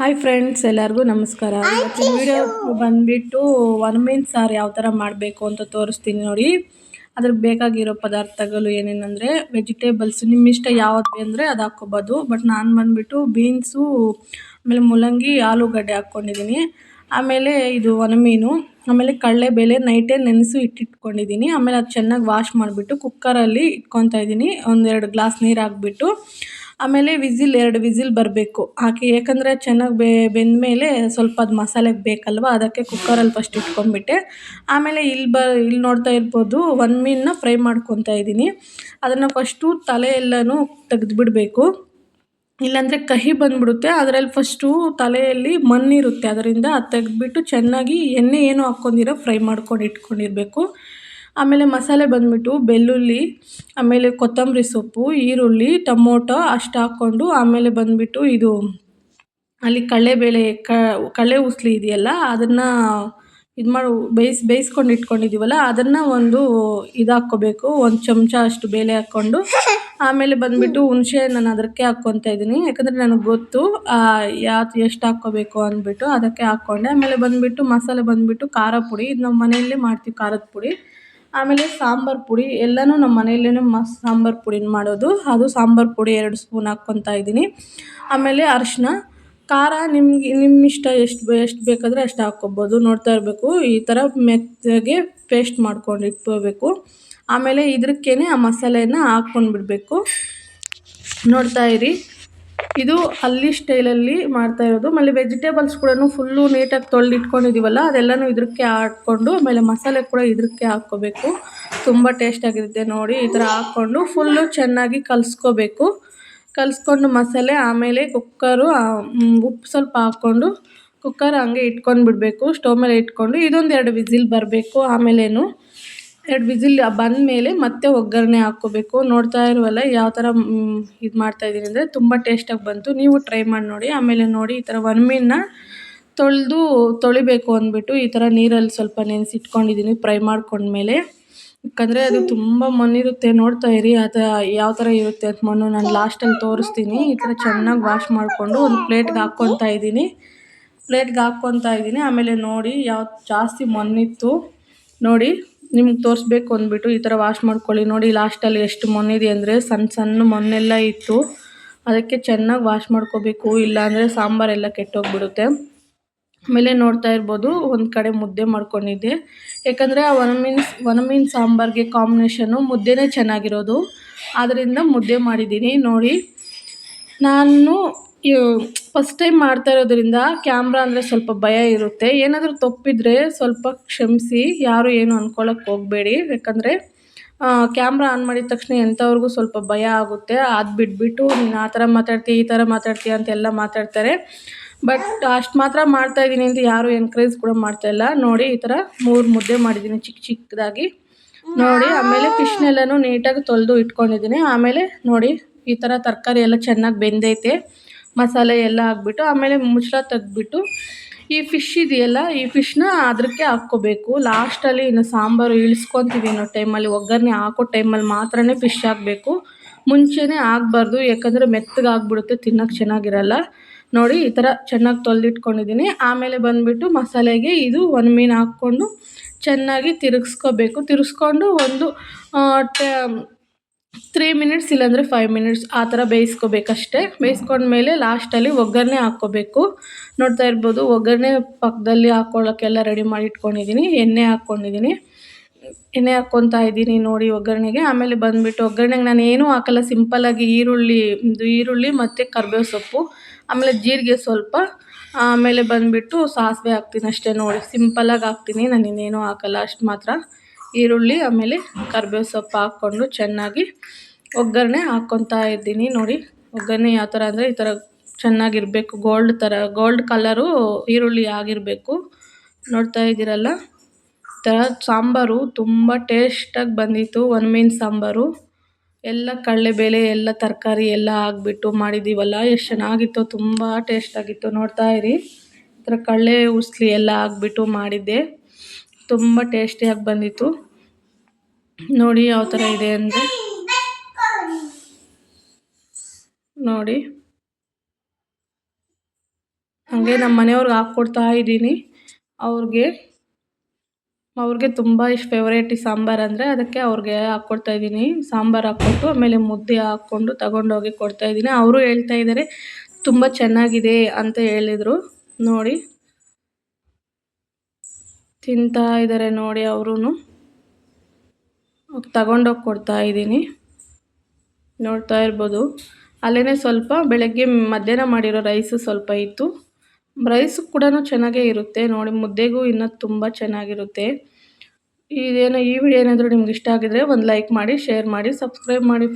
Hi friends ಎಲ್ಲರಿಗೂ ನಮಸ್ಕಾರ. ಇವತ್ತು ವಿಡಿಯೋ ಬಂದುಬಿಟ್ಟು ಮೀನ್ ಸಾರು ಯಾವ ಥರ ಮಾಡಬೇಕು ಅಂತ ತೋರಿಸ್ತೀನಿ ನೋಡಿ. ಅದ್ರಿಗೆ ಬೇಕಾಗಿರೋ ಪದಾರ್ಥಗಳು ಏನೇನಂದರೆ ವೆಜಿಟೇಬಲ್ಸ್ ನಿಮ್ಮ ಇಷ್ಟ ಯಾವ್ದು ಅಂದರೆ ಅದು ಹಾಕ್ಕೋಬೋದು. ಬಟ್ ನಾನು ಬಂದುಬಿಟ್ಟು ಬೀನ್ಸು ಆಮೇಲೆ ಮೂಲಂಗಿ ಆಲೂಗಡ್ಡೆ ಹಾಕ್ಕೊಂಡಿದ್ದೀನಿ ಆಮೇಲೆ ಇದು ಒಣಮೀನು ಆಮೇಲೆ ಕಡಲೆಬೇಳೆ ನೈಟೇ ನೆನೆಸು ಇಟ್ಟಿಟ್ಕೊಂಡಿದ್ದೀನಿ ಆಮೇಲೆ ಅದು ಚೆನ್ನಾಗಿ ವಾಶ್ ಮಾಡಿಬಿಟ್ಟು ಕುಕ್ಕರಲ್ಲಿ ಇಟ್ಕೊತಾ ಇದ್ದೀನಿ ಒಂದೆರಡು ಗ್ಲಾಸ್ ನೀರು ಹಾಕ್ಬಿಟ್ಟು. ಆಮೇಲೆ ವಿಸಿಲ್, ಎರಡು ವಿಸಿಲ್ ಬರಬೇಕು. ಹಾಕಿ ಯಾಕಂದರೆ ಚೆನ್ನಾಗಿ ಬೆಂದಮೇಲೆ ಸ್ವಲ್ಪ ಅದು ಮಸಾಲೆಗೆ ಬೇಕಲ್ವ, ಅದಕ್ಕೆ ಕುಕ್ಕರಲ್ಲಿ ಫಸ್ಟ್ ಇಟ್ಕೊಂಡ್ಬಿಟ್ಟೆ. ಆಮೇಲೆ ಇಲ್ಲಿ ಬ ಇಲ್ಲಿ ನೋಡ್ತಾ ಇರ್ಬೋದು ಒಂದು ಮೀನನ್ನ ಫ್ರೈ ಮಾಡ್ಕೊತಾ ಇದ್ದೀನಿ. ಅದನ್ನು ಫಸ್ಟು ತಲೆ ಎಲ್ಲನೂ ತೆಗೆದುಬಿಡಬೇಕು. ಇಲ್ಲಾಂದರೆ ಕಹಿ ಬಂದುಬಿಡುತ್ತೆ, ಅದರಲ್ಲಿ ಫಸ್ಟು ತಲೆಯಲ್ಲಿ ಮಣ್ಣಿರುತ್ತೆ ಅದರಿಂದ ಅದು ತೆಗೆದ್ಬಿಟ್ಟು ಚೆನ್ನಾಗಿ ಎಣ್ಣೆ ಏನು ಹಾಕ್ಕೊಂಡಿರೋ ಫ್ರೈ ಮಾಡ್ಕೊಂಡು ಇಟ್ಕೊಂಡಿರಬೇಕು. ಆಮೇಲೆ ಮಸಾಲೆ ಬಂದುಬಿಟ್ಟು ಬೆಳ್ಳುಳ್ಳಿ, ಆಮೇಲೆ ಕೊತ್ತಂಬರಿ ಸೊಪ್ಪು, ಈರುಳ್ಳಿ, ಟೊಮೊಟೊ ಅಷ್ಟು ಹಾಕ್ಕೊಂಡು ಆಮೇಲೆ ಬಂದುಬಿಟ್ಟು ಇದು ಅಲ್ಲಿ ಕಡಲೆಬೇಳೆ ಕಡಲೆ ಉಸ್ಲಿ ಇದೆಯಲ್ಲ, ಅದನ್ನು ಇದು ಮಾಡಿ, ಬೇಯಿಸಿ, ಬೇಯಿಸ್ಕೊಂಡು ಇಟ್ಕೊಂಡಿದ್ದೀವಲ್ಲ, ಅದನ್ನು ಒಂದು ಇದು ಹಾಕ್ಕೋಬೇಕು, ಒಂದು ಚಮಚ ಅಷ್ಟು ಬೇಳೆ ಹಾಕ್ಕೊಂಡು. ಆಮೇಲೆ ಬಂದುಬಿಟ್ಟು ಹುಣಸೆ ನಾನು ಅದಕ್ಕೆ ಹಾಕ್ಕೊತಾ ಇದ್ದೀನಿ, ಯಾಕಂದರೆ ನನಗೆ ಗೊತ್ತು ಯಾವ್ದು ಎಷ್ಟು ಹಾಕ್ಕೋಬೇಕು ಅಂದ್ಬಿಟ್ಟು ಅದಕ್ಕೆ ಹಾಕ್ಕೊಂಡೆ. ಆಮೇಲೆ ಬಂದುಬಿಟ್ಟು ಮಸಾಲೆ ಬಂದುಬಿಟ್ಟು ಖಾರ ಪುಡಿ ಇದು ನಮ್ಮ ಮನೆಯಲ್ಲೇ ಮಾಡ್ತೀವಿ ಖಾರದ ಪುಡಿ. ಆಮೇಲೆ ಸಾಂಬಾರು ಪುಡಿ, ಎಲ್ಲನೂ ನಮ್ಮ ಮನೆಯಲ್ಲೇ ಮಸ್ ಸಾಂಬಾರು ಪುಡಿನ ಮಾಡೋದು. ಅದು ಸಾಂಬಾರು ಪುಡಿ ಎರಡು ಸ್ಪೂನ್ ಹಾಕ್ಕೊತಾ ಇದ್ದೀನಿ. ಆಮೇಲೆ ಅರಿಶಿನ, ಖಾರ ನಿಮಗೆ ನಿಮ್ಮ ಇಷ್ಟ ಎಷ್ಟು ಎಷ್ಟು ಬೇಕಾದರೆ ಅಷ್ಟು ಹಾಕ್ಕೊಬೋದು. ನೋಡ್ತಾ ಇರಬೇಕು. ಈ ಥರ ಮೆತ್ತಗೆ ಪೇಸ್ಟ್ ಮಾಡ್ಕೊಂಡು ಇಟ್ಕೋಬೇಕು ಆಮೇಲೆ ಇದಕ್ಕೇ ಆ ಮಸಾಲೆಯನ್ನು ಹಾಕ್ಕೊಂಡು ಬಿಡಬೇಕು ನೋಡ್ತಾ ಇರಿ. ಇದು ಹಳ್ಳಿ ಸ್ಟೈಲಲ್ಲಿ ಮಾಡ್ತಾ ಇರೋದು. ಆಮೇಲೆ ವೆಜಿಟೇಬಲ್ಸ್ ಕೂಡ ಫುಲ್ಲು ನೀಟಾಗಿ ತೊಳೆದು ಇಟ್ಕೊಂಡಿದೀವಲ್ಲ ಅದೆಲ್ಲನೂ ಇದಕ್ಕೆ ಹಾಕ್ಕೊಂಡು, ಆಮೇಲೆ ಮಸಾಲೆ ಕೂಡ ಇದಕ್ಕೆ ಹಾಕ್ಕೋಬೇಕು. ತುಂಬ ಟೇಸ್ಟಾಗಿರುತ್ತೆ ನೋಡಿ, ಈ ಥರ ಹಾಕ್ಕೊಂಡು ಫುಲ್ಲು ಚೆನ್ನಾಗಿ ಕಲಿಸ್ಕೋಬೇಕು. ಕಲಿಸ್ಕೊಂಡು ಮಸಾಲೆ, ಆಮೇಲೆ ಕುಕ್ಕರು ಉಪ್ಪು ಸ್ವಲ್ಪ ಹಾಕ್ಕೊಂಡು ಕುಕ್ಕರ್ ಹಂಗೆ ಇಟ್ಕೊಂಡು ಬಿಡಬೇಕು ಸ್ಟವ್ ಮೇಲೆ ಇಟ್ಕೊಂಡು. ಇದೊಂದು ಎರಡು ವಿಸಿಲ್ ಬರಬೇಕು, ಆಮೇಲೇನು ಎರಡು ವಿಸಿಲ್ ಬಂದಮೇಲೆ ಮತ್ತೆ ಒಗ್ಗರಣೆ ಹಾಕ್ಕೋಬೇಕು. ನೋಡ್ತಾ ಇರುವಲ್ಲ ಯಾವ ಥರ ಇದು ಮಾಡ್ತಾಯಿದ್ದೀನಿ ಅಂದರೆ ತುಂಬ ಟೇಸ್ಟಾಗಿ ಬಂತು. ನೀವು ಟ್ರೈ ಮಾಡಿ ನೋಡಿ. ಆಮೇಲೆ ನೋಡಿ ಈ ಥರ ಮೀನನ್ನ ತೊಳೆದು ತೊಳಿಬೇಕು ಅಂದ್ಬಿಟ್ಟು ಈ ಥರ ನೀರಲ್ಲಿ ಸ್ವಲ್ಪ ನೆನೆಸಿಟ್ಕೊಂಡಿದ್ದೀನಿ ಫ್ರೈ ಮಾಡ್ಕೊಂಡ್ಮೇಲೆ. ಯಾಕಂದರೆ ಅದು ತುಂಬ ಮಣ್ಣಿರುತ್ತೆ. ನೋಡ್ತಾ ಇರಿ ಅದು ಯಾವ ಥರ ಇರುತ್ತೆ ಅಂತ ಮಣ್ಣು ನಾನು ಲಾಸ್ಟಲ್ಲಿ ತೋರಿಸ್ತೀನಿ. ಈ ಥರ ಚೆನ್ನಾಗಿ ವಾಶ್ ಮಾಡಿಕೊಂಡು ಒಂದು ಪ್ಲೇಟ್ಗೆ ಹಾಕ್ಕೊತಾ ಇದ್ದೀನಿ. ಪ್ಲೇಟ್ಗೆ ಹಾಕ್ಕೊತಾ ಇದ್ದೀನಿ. ಆಮೇಲೆ ನೋಡಿ ಯಾವ ಜಾಸ್ತಿ ಮಣ್ಣಿತ್ತು. ನೋಡಿ ನಿಮ್ಗೆ ತೋರಿಸ್ಬೇಕು ಅಂದ್ಬಿಟ್ಟು ಈ ಥರ ವಾಶ್ ಮಾಡ್ಕೊಳ್ಳಿ. ನೋಡಿ ಲಾಸ್ಟಲ್ಲಿ ಎಷ್ಟು ಮಣ್ಣಿದೆ ಅಂದರೆ ಸಣ್ಣ ಸಣ್ಣ ಮೊನ್ನೆಲ್ಲ ಇತ್ತು. ಅದಕ್ಕೆ ಚೆನ್ನಾಗಿ ವಾಶ್ ಮಾಡ್ಕೋಬೇಕು. ಇಲ್ಲಾಂದರೆ ಸಾಂಬಾರೆಲ್ಲ ಕೆಟ್ಟೋಗ್ಬಿಡುತ್ತೆ. ಆಮೇಲೆ ನೋಡ್ತಾ ಇರ್ಬೋದು, ಒಂದು ಕಡೆ ಮುದ್ದೆ ಮಾಡ್ಕೊಂಡಿದ್ದೆ. ಯಾಕಂದರೆ ಆ ಒಣಮೀನು ಒಣಮೀನು ಸಾಂಬಾರಿಗೆ ಕಾಂಬಿನೇಷನು ಮುದ್ದೆನೇ ಚೆನ್ನಾಗಿರೋದು. ಆದ್ದರಿಂದ ಮುದ್ದೆ ಮಾಡಿದ್ದೀನಿ. ನೋಡಿ, ನಾನು ಫಸ್ಟ್ ಟೈಮ್ ಮಾಡ್ತಾ ಇರೋದ್ರಿಂದ ಕ್ಯಾಮ್ರಾ ಅಂದರೆ ಸ್ವಲ್ಪ ಭಯ ಇರುತ್ತೆ. ಏನಾದರೂ ತಪ್ಪಿದರೆ ಸ್ವಲ್ಪ ಕ್ಷಮಿಸಿ, ಯಾರು ಏನು ಅಂದ್ಕೊಳ್ಳೋಕೆ ಹೋಗಬೇಡಿ. ಯಾಕಂದರೆ ಕ್ಯಾಮ್ರಾ ಆನ್ ಮಾಡಿದ ತಕ್ಷಣ ಎಂಥವ್ರಿಗೂ ಸ್ವಲ್ಪ ಭಯ ಆಗುತ್ತೆ. ಅದು ಬಿಟ್ಬಿಟ್ಟು ನೀನು ಆ ಥರ ಮಾತಾಡ್ತೀಯ, ಈ ಥರ ಮಾತಾಡ್ತೀಯ ಅಂತೆಲ್ಲ ಮಾತಾಡ್ತಾರೆ. ಬಟ್ ಅಷ್ಟು ಮಾತ್ರ ಮಾಡ್ತಾ ಇದ್ದೀನಿ ಅಂತ ಯಾರೂ ಎನ್ಕರೇಜ್ ಕೂಡ ಮಾಡ್ತಾ ಇಲ್ಲ. ನೋಡಿ, ಈ ಥರ ಮೂರು ಮುದ್ದೆ ಮಾಡಿದ್ದೀನಿ ಚಿಕ್ಕ ಚಿಕ್ಕದಾಗಿ ನೋಡಿ, ಆಮೇಲೆ ಫಿಶ್ನೆಲ್ಲನೂ ನೀಟಾಗಿ ತೊಳೆದು ಇಟ್ಕೊಂಡಿದ್ದೀನಿ. ಆಮೇಲೆ ನೋಡಿ, ಈ ಥರ ತರಕಾರಿ ಎಲ್ಲ ಚೆನ್ನಾಗಿ ಬೆಂದೈತೆ. ಮಸಾಲೆ ಎಲ್ಲ ಹಾಕ್ಬಿಟ್ಟು ಆಮೇಲೆ ಮುಚ್ಚಳ ತೆಗೆದ್ಬಿಟ್ಟು ಈ ಫಿಶ್ ಇದೆಯಲ್ಲ, ಈ ಫಿಶ್ನ ಅದಕ್ಕೆ ಹಾಕ್ಕೋಬೇಕು. ಲಾಸ್ಟಲ್ಲಿ ಇನ್ನು ಸಾಂಬಾರು ಇಳಿಸ್ಕೊತೀವಿ ಅನ್ನೋ ಟೈಮಲ್ಲಿ ಒಗ್ಗರಣೆ ಹಾಕೋ ಟೈಮಲ್ಲಿ ಮಾತ್ರನೇ ಫಿಶ್ ಹಾಕಬೇಕು. ಮುಂಚೆನೇ ಆಗಬಾರ್ದು ಯಾಕಂದರೆ ಮೆತ್ತಗೆ ಆಗಿಬಿಡುತ್ತೆ, ತಿನ್ನೋಕೆ ಚೆನ್ನಾಗಿರಲ್ಲ. ನೋಡಿ, ಈ ಥರ ಚೆನ್ನಾಗಿ ತೊಳೆದಿಟ್ಕೊಂಡಿದ್ದೀನಿ. ಆಮೇಲೆ ಬಂದುಬಿಟ್ಟು ಮಸಾಲೆಗೆ ಇದು ಒಂದು ಮೀನು ಹಾಕ್ಕೊಂಡು ಚೆನ್ನಾಗಿ ತಿರುಗಿಸ್ಕೋಬೇಕು. ತಿರುಗಿಸ್ಕೊಂಡು ಒಂದು ತ್ರೀ ಮಿನಿಟ್ಸ್ ಇಲ್ಲಾಂದರೆ ಫೈವ್ ಮಿನಿಟ್ಸ್ ಆ ಥರ ಬೇಯಿಸ್ಕೋಬೇಕಷ್ಟೆ. ಬೇಯಿಸ್ಕೊಂಡ್ಮೇಲೆ ಲಾಸ್ಟಲ್ಲಿ ಒಗ್ಗರಣೆ ಹಾಕ್ಕೋಬೇಕು. ನೋಡ್ತಾ ಇರ್ಬೋದು, ಒಗ್ಗರಣೆ ಪಕ್ಕದಲ್ಲಿ ಹಾಕ್ಕೊಳ್ಳೋಕ್ಕೆಲ್ಲ ರೆಡಿ ಮಾಡಿ ಇಟ್ಕೊಂಡಿದ್ದೀನಿ ಎಣ್ಣೆ ಹಾಕ್ಕೊಂಡಿದ್ದೀನಿ ಎಣ್ಣೆ ಹಾಕ್ಕೊತಾ ಇದ್ದೀನಿ ನೋಡಿ ಒಗ್ಗರಣೆಗೆ. ಆಮೇಲೆ ಬಂದುಬಿಟ್ಟು ಒಗ್ಗರಣೆಗೆ ನಾನು ಏನೂ ಹಾಕಲ್ಲ ಸಿಂಪಲ್ಲಾಗಿ ಈರುಳ್ಳಿ, ಇದು ಈರುಳ್ಳಿ ಮತ್ತು ಕರ್ಬೇವು ಸೊಪ್ಪು. ಆಮೇಲೆ ಜೀರಿಗೆ ಸ್ವಲ್ಪ. ಆಮೇಲೆ ಬಂದುಬಿಟ್ಟು ಸಾಸಿವೆ ಹಾಕ್ತೀನಿ ಅಷ್ಟೇ ನೋಡಿ. ಸಿಂಪಲ್ಲಾಗಿ ಹಾಕ್ತೀನಿ ನಾನು ಇನ್ನೇನೂ ಹಾಕಲ್ಲ ಅಷ್ಟು ಮಾತ್ರ. ಈರುಳ್ಳಿ, ಆಮೇಲೆ ಕರ್ಬೇವು ಸೊಪ್ಪು ಹಾಕ್ಕೊಂಡು ಚೆನ್ನಾಗಿ ಒಗ್ಗರಣೆ ಹಾಕ್ಕೊತಾ ಇದ್ದೀನಿ ನೋಡಿ. ಒಗ್ಗರಣೆ ಯಾವ ಥರ ಅಂದರೆ ಈ ಥರ ಚೆನ್ನಾಗಿರಬೇಕು. ಗೋಲ್ಡ್ ಥರ, ಗೋಲ್ಡ್ ಕಲರು ಈರುಳ್ಳಿ ಆಗಿರಬೇಕು. ನೋಡ್ತಾ ಇದ್ದೀರಲ್ಲ? ಈ ಥರ ಸಾಂಬಾರು ತುಂಬ ಟೇಸ್ಟಾಗಿ ಬಂದಿತ್ತು. ಒನ್ ಮೀನ್ ಸಾಂಬಾರು. ಎಲ್ಲ ಕಡಲೆಬೇಳೆ ಎಲ್ಲ ತರಕಾರಿ ಎಲ್ಲ ಹಾಕ್ಬಿಟ್ಟು ಮಾಡಿದ್ದೀವಲ್ಲ. ಎಷ್ಟು ಚೆನ್ನಾಗಿತ್ತು, ತುಂಬ ಟೇಸ್ಟಾಗಿತ್ತು. ನೋಡ್ತಾ ಇರಿ. ಈ ಥರ ಕಡಲೆ, ಉಸ್ಲಿ ಎಲ್ಲ ಹಾಕ್ಬಿಟ್ಟು ಮಾಡಿದ್ದೆ. ತುಂಬ ಟೇಸ್ಟಿಯಾಗಿ ಬಂದಿತ್ತು. ನೋಡಿ ಯಾವ ಥರ ಇದೆ ಅಂದರೆ ನೋಡಿ. ಹಾಗೆ ನಮ್ಮ ಮನೆಯವ್ರಿಗೆ ಹಾಕ್ಕೊಡ್ತಾ ಇದ್ದೀನಿ. ಅವ್ರಿಗೆ ಅವ್ರಿಗೆ ತುಂಬ ಇಷ್ಟ ಫೇವ್ರೇಟ್ ಈ ಸಾಂಬಾರು ಅಂದರೆ ಅದಕ್ಕೆ ಅವ್ರಿಗೆ ಹಾಕ್ಕೊಡ್ತಾ ಇದ್ದೀನಿ. ಸಾಂಬಾರು ಹಾಕ್ಕೊಟ್ಟು ಆಮೇಲೆ ಮುದ್ದೆ ಹಾಕ್ಕೊಂಡು ತಗೊಂಡೋಗಿ ಕೊಡ್ತಾ ಇದ್ದೀನಿ. ಅವರು ಹೇಳ್ತಾ ಇದ್ದಾರೆ, ತುಂಬ ಚೆನ್ನಾಗಿದೆ ಅಂತ ಹೇಳಿದರು. ನೋಡಿ. ತಿಂತಾ ಇದ್ದಾರೆ ನೋಡಿ ಅವರು ತಗೊಂಡೋಗಿ ಕೊಡ್ತಾ ಇದ್ದೀನಿ. ನೋಡ್ತಾ ಇರ್ಬೋದು. ಅಲ್ಲೇ ಸ್ವಲ್ಪ ಬೆಳಗ್ಗೆ ಮಧ್ಯಾಹ್ನ ಮಾಡಿರೋ ರೈಸು ಸ್ವಲ್ಪ ಇತ್ತು. ರೈಸು ಕೂಡ ಚೆನ್ನಾಗೇ ಇರುತ್ತೆ. ನೋಡಿ ಮುದ್ದೆಗೂ ಇನ್ನೂ ತುಂಬ ಚೆನ್ನಾಗಿರುತ್ತೆ. ಇದೇನೋ ಈ ವಿಡಿಯೋ ಏನಾದರೂ ನಿಮ್ಗೆ ಇಷ್ಟ ಆಗಿದ್ರೆ ಒಂದು ಲೈಕ್ ಮಾಡಿ ಶೇರ್ ಮಾಡಿ ಸಬ್ಸ್ಕ್ರೈಬ್ ಮಾಡಿ